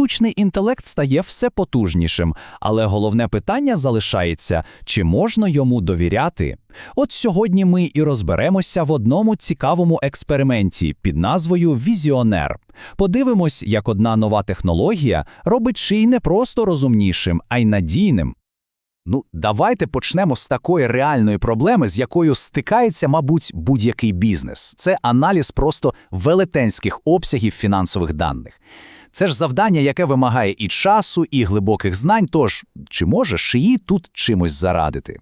Штучний інтелект стає все потужнішим, але головне питання залишається: чи можна йому довіряти? От сьогодні ми і розберемося в одному цікавому експерименті під назвою Візіонер. Подивимось, як одна нова технологія робить ший не просто розумнішим, а й надійним. Ну, давайте почнемо з такої реальної проблеми, з якою стикається, мабуть, будь-який бізнес. Це аналіз просто велетенських обсягів фінансових даних. Це ж завдання, яке вимагає і часу, і глибоких знань. Тож, чи може шиї тут чимось зарадити?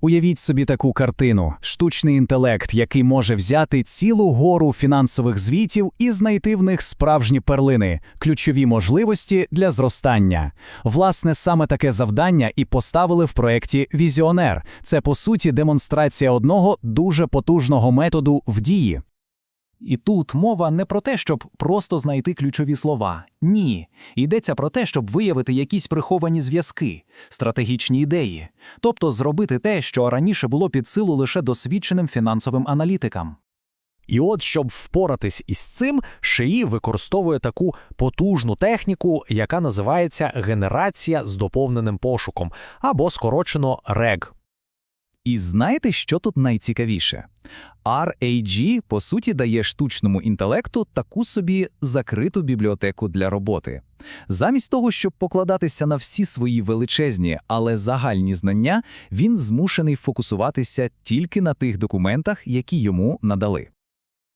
Уявіть собі таку картину: штучний інтелект, який може взяти цілу гору фінансових звітів і знайти в них справжні перлини, ключові можливості для зростання. Власне, саме таке завдання і поставили в проєкті Візіонер. Це по суті демонстрація одного дуже потужного методу в дії. І тут мова не про те, щоб просто знайти ключові слова. Ні. Йдеться про те, щоб виявити якісь приховані зв'язки, стратегічні ідеї, тобто зробити те, що раніше було під силу лише досвідченим фінансовим аналітикам. І от, щоб впоратись із цим, шиї використовує таку потужну техніку, яка називається генерація з доповненим пошуком, або скорочено REG. І знаєте, що тут найцікавіше? RAG, по суті, дає штучному інтелекту таку собі закриту бібліотеку для роботи. Замість того, щоб покладатися на всі свої величезні, але загальні знання, він змушений фокусуватися тільки на тих документах, які йому надали.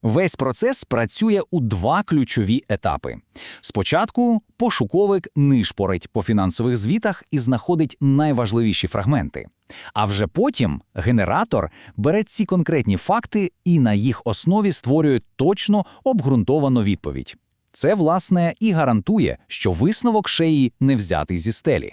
Весь процес працює у два ключові етапи. Спочатку пошуковик нишпорить по фінансових звітах і знаходить найважливіші фрагменти. А вже потім генератор бере ці конкретні факти і на їх основі створює точно обґрунтовану відповідь. Це, власне, і гарантує, що висновок шеї не взятий зі стелі.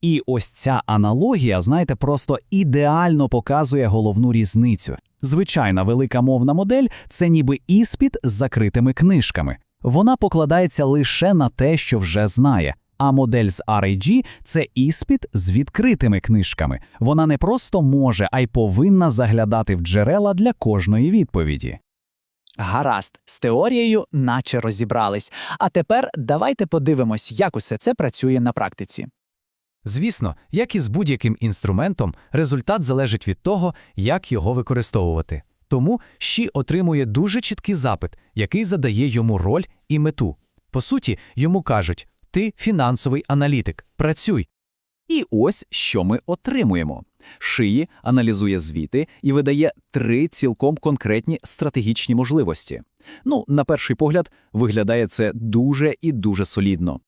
І ось ця аналогія, знаєте, просто ідеально показує головну різницю. Звичайна велика мовна модель це ніби іспіт з закритими книжками. Вона покладається лише на те, що вже знає. А модель з RAG – це іспіт з відкритими книжками. Вона не просто може, а й повинна заглядати в джерела для кожної відповіді. Гаразд, з теорією наче розібрались. А тепер давайте подивимось, як усе це працює на практиці. Звісно, як і з будь-яким інструментом, результат залежить від того, як його використовувати. Тому Ші отримує дуже чіткий запит, який задає йому роль і мету. По суті, йому кажуть: ти фінансовий аналітик, працюй. І ось що ми отримуємо. Шиї аналізує звіти і видає три цілком конкретні стратегічні можливості. Ну, на перший погляд, виглядає це дуже і дуже солідно.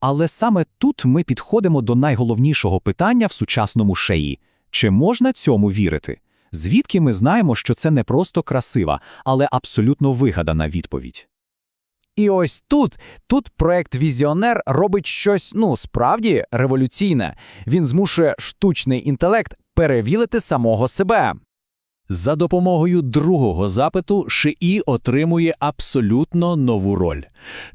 Але саме тут ми підходимо до найголовнішого питання в сучасному шеї – чи можна цьому вірити? Звідки ми знаємо, що це не просто красива, але абсолютно вигадана відповідь? І ось тут, тут проект Візіонер робить щось, ну, справді революційне. Він змушує штучний інтелект перевілити самого себе. За допомогою другого запиту ШИ отримує абсолютно нову роль.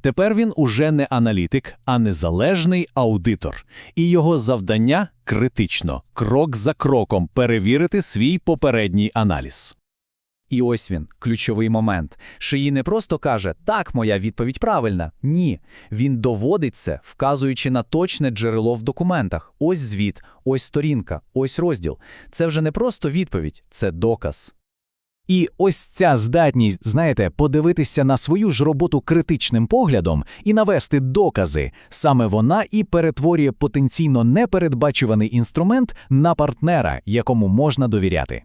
Тепер він уже не аналітик, а незалежний аудитор. І його завдання критично, крок за кроком перевірити свій попередній аналіз. І ось він, ключовий момент. Шиї не просто каже, так, моя відповідь правильна. Ні. Він доводить це, вказуючи на точне джерело в документах. Ось звіт, ось сторінка, ось розділ. Це вже не просто відповідь, це доказ. І ось ця здатність, знаєте, подивитися на свою ж роботу критичним поглядом і навести докази, саме вона і перетворює потенційно непередбачуваний інструмент на партнера, якому можна довіряти.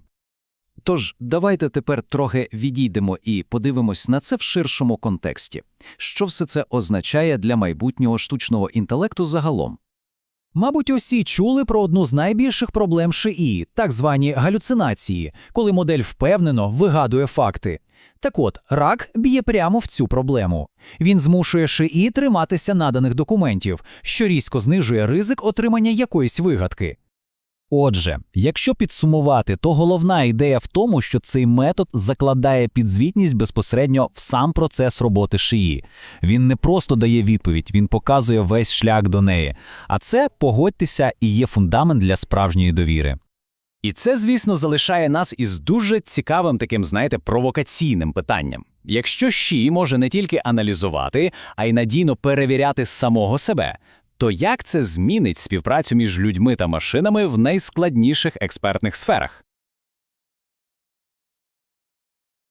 Тож, давайте тепер трохи відійдемо і подивимось на це в ширшому контексті. Що все це означає для майбутнього штучного інтелекту загалом? Мабуть, усі чули про одну з найбільших проблем ШИІ – так звані галюцинації, коли модель впевнено вигадує факти. Так от, рак б'є прямо в цю проблему. Він змушує ШИІ триматися наданих документів, що різко знижує ризик отримання якоїсь вигадки. Отже, якщо підсумувати, то головна ідея в тому, що цей метод закладає підзвітність безпосередньо в сам процес роботи шиї. Він не просто дає відповідь, він показує весь шлях до неї. А це, погодьтеся, і є фундамент для справжньої довіри. І це, звісно, залишає нас із дуже цікавим таким, знаєте, провокаційним питанням. Якщо ЩІ може не тільки аналізувати, а й надійно перевіряти самого себе, то як це змінить співпрацю між людьми та машинами в найскладніших експертних сферах?